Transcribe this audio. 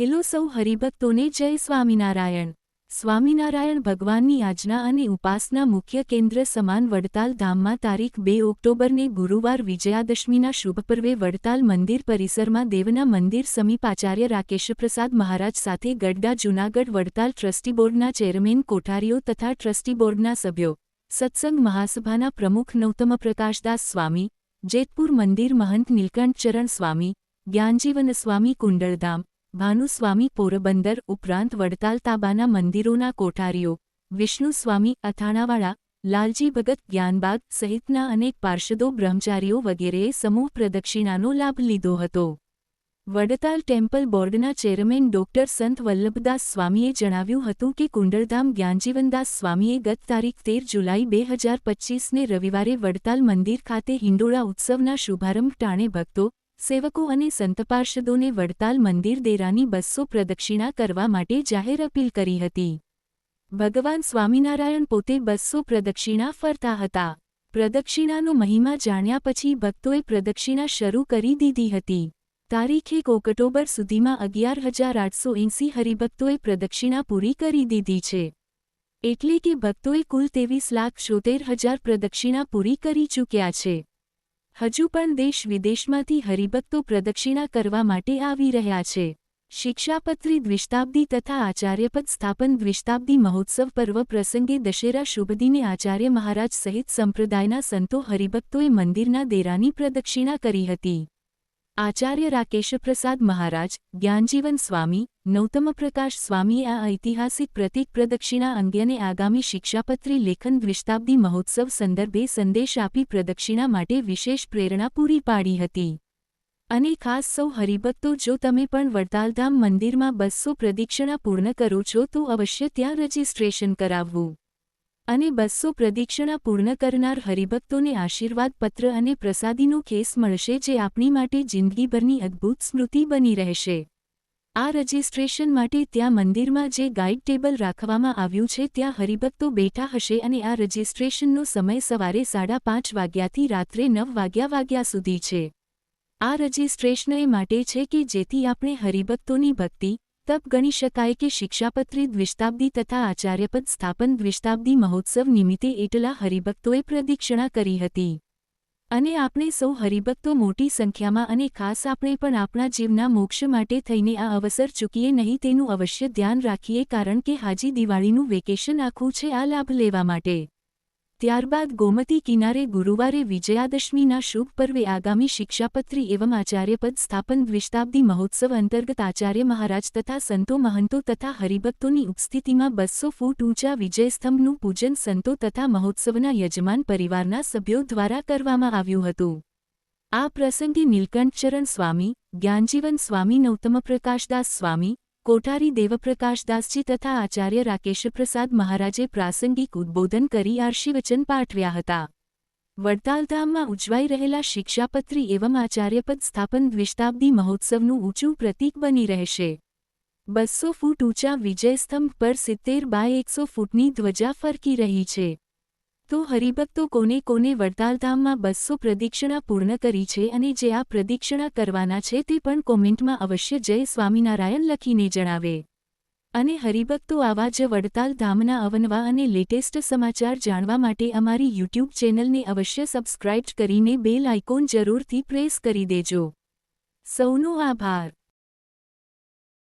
Hello સૌ હરિભક્તોને જય સ્વામિનારાયણ. સ્વામિનારાયણ ભગવાનની આજના અને ઉપાસના મુખ્ય કેન્દ્ર સમાન વડતાલ ધામમાં તારીખ બે ઓક્ટોબરને ગુરુવાર વિજયાદશમીના શુભ પર્વે વડતાલ મંદિર પરિસરમાં દેવના મંદિર સમીપ આચાર્ય રાકેશપ્રસાદ મહારાજ સાથે ગઢડા જૂનાગઢ વડતાલ ટ્રસ્ટી બોર્ડના ચેરમેન કોઠારીઓ તથા ટ્રસ્ટી બોર્ડના સભ્યો. સત્સંગ મહાસભાના પ્રમુખ નૌતમ પ્રકાશદાસ સ્વામી, જેતપુર મંદિર મહંત નીલકંઠચરણ સ્વામી, જ્ઞાનજીવન સ્વામી કુંડળધામ ભાનુસ્વામી પોરબંદર ઉપરાંત વડતાલ તાબાના મંદિરોના કોઠારીઓ, વિષ્ણુસ્વામી અથાણાવાળા લાલજી ભગત જ્ઞાનબાગ સહિતના અનેક પાર્ષદો બ્રહ્મચારીઓ વગેરેએ સમૂહ પ્રદક્ષિણાનો લાભ લીધો હતો. વડતાલ ટેમ્પલ બોર્ડના ચેરમેન ડોક્ટર સંત વલ્લભદાસ સ્વામીએ જણાવ્યું હતું કે કુંડળધામ જ્ઞાનજીવનદાસ સ્વામીએ ગત તારીખ તેર જુલાઈ બે હજાર પચ્ચીસને રવિવારે વડતાલ મંદિર ખાતે હિંડોળા ઉત્સવના શુભારંભ ટાણે ભક્તો સેવકો અને સંતપાર્ષદોને વડતાલ મંદિર દેરાની બસો પ્રદક્ષિણા કરવા માટે જાહેર અપીલ કરી હતી. ભગવાન સ્વામિનારાયણ પોતે બસો પ્રદક્ષિણા ફરતા હતા. પ્રદક્ષિણાનો મહિમા જાણ્યા પછી ભક્તોએ પ્રદક્ષિણા શરૂ કરી દીધી હતી. તારીખ એક ઓક્ટોબર સુધીમાં અગિયાર હજાર આઠસો એંસી હરિભક્તોએ પ્રદક્ષિણા પૂરી કરી દીધી છે. એટલે કે ભક્તોએ કુલ ત્રેવીસ લાખ છોતેર હજાર પ્રદક્ષિણા પૂરી કરી ચૂક્યા છે. હજુ પણ દેશ વિદેશમાંથી હરિભક્તો પ્રદક્ષિણા કરવા માટે આવી રહ્યા છે. શિક્ષાપત્રી દ્વિશતાબ્દી તથા આચાર્યપદ સ્થાપન દ્વિશતાબ્દી મહોત્સવ પર્વ પ્રસંગે દશેરા શુભદિને આચાર્ય મહારાજ સહિત સંપ્રદાયના સંતો હરિભક્તોએ મંદિરના દેરાની પ્રદક્ષિણા કરી હતી. આચાર્ય રાકેશપ્રસાદ મહારાજ, જ્ઞાનજીવન સ્વામી, નૌતમપ્રકાશ સ્વામી આ ઐતિહાસિક પ્રતિક પ્રદક્ષિણા અંગેને આગામી શિક્ષાપત્રી લેખન દ્વિશતાબ્દી મહોત્સવ સંદર્ભે સંદેશ આપી પ્રદક્ષિણા માટે વિશેષ પ્રેરણા પૂરી પાડી હતી. અને ખાસ સૌ હરિભક્તો, જો તમે પણ વડતાલધામ મંદિરમાં બસો પ્રદક્ષિણા પૂર્ણ કરો છો, તો અવશ્ય ત્યાં રજિસ્ટ્રેશન કરાવવું. અને બસો પ્રદીક્ષણા પૂર્ણ કરનાર હરિભક્તોને આશીર્વાદ પત્ર અને પ્રસાદીનો કેસ મળશે જે આપણી માટે જિંદગીભરની અદ્ભુત સ્મૃતિ બની રહેશે. આ રજિસ્ટ્રેશન માટે ત્યાં મંદિરમાં જે ગાઈડ ટેબલ રાખવામાં આવ્યું છે ત્યાં હરિભક્તો બેઠા હશે અને આ રજિસ્ટ્રેશનનો સમય સવારે સાડા પાંચ વાગ્યાથી રાત્રે નવ વાગ્યા વાગ્યા સુધી છે. આ રજિસ્ટ્રેશન એ માટે છે કે જેથી આપણે હરિભક્તોની ભક્તિ તપ ગણી શકાય કે શિક્ષાપત્રી દ્વિશતાબ્દી તથા આચાર્યપદ સ્થાપન દ્વિશતાબ્દી મહોત્સવ નિમિત્તે એટલા હરિભક્તોએ પ્રદીક્ષણા કરી હતી. અને આપણે સૌ હરિભક્તો મોટી સંખ્યામાં અને ખાસ આપણે પણ આપણા જીવના મોક્ષ માટે થઈને આ અવસર ચૂકીએ નહીં તેનું અવશ્ય ધ્યાન રાખીએ કારણ કે હાજી દિવાળીનું વેકેશન આખું છે આ લાભ લેવા માટે. ત્યારબાદ ગોમતી કિનારે ગુરુવારે વિજયાદશમીના શુભ પર્વે આગામી શિક્ષાપત્રી એવં આચાર્યપદ સ્થાપન દ્વિશતાબ્દી મહોત્સવ અંતર્ગત આચાર્ય મહારાજ તથા સંતો મહંતો તથા હરિભક્તોની ઉપસ્થિતિમાં બસો ફૂટ ઊંચા વિજયસ્તંભનું પૂજન સંતો તથા મહોત્સવના યજમાન પરિવારના સભ્યો દ્વારા કરવામાં આવ્યું હતું. આ પ્રસંગે નીલકંઠચરણ સ્વામી, જ્ઞાનજીવન સ્વામી નૌતમ પ્રકાશદાસ સ્વામી કોઠારી દેવપ્રકાશદાસજી તથા આચાર્ય રાકેશપ્રસાદ મહારાજે પ્રાસંગિક ઉદ્બોધન કરી આશીવચન પાઠવ્યા હતા. વડતાલધામમાં ઉજવાઈ રહેલા શિક્ષાપત્રી એવમ આચાર્યપદ સ્થાપન દ્વિશતાબ્દી મહોત્સવનું ઊંચું પ્રતીક બની રહેશે. બસો ફૂટ ઊંચા વિજયસ્તંભ પર સિત્તેર બાય એકસો ફૂટની ધ્વજા ફરકી રહી છે. તો હરિભક્તો કોને કોને વડતાલધામમાં બસો પ્રદિક્ષિણા પૂર્ણ કરી છે અને જે આ પ્રદિક્ષિણા કરવાના છે તે પણ કોમેન્ટમાં અવશ્ય જય સ્વામિનારાયણ લખીને જણાવે. અને હરિભક્તો આવા જ વડતાલ ધામના અવનવા અને લેટેસ્ટ સમાચાર જાણવા માટે અમારી યુટ્યુબ ચેનલને અવશ્ય સબસ્ક્રાઇબ કરીને બેલ આઇકોન જરૂરથી પ્રેસ કરી દેજો. સૌનો આભાર.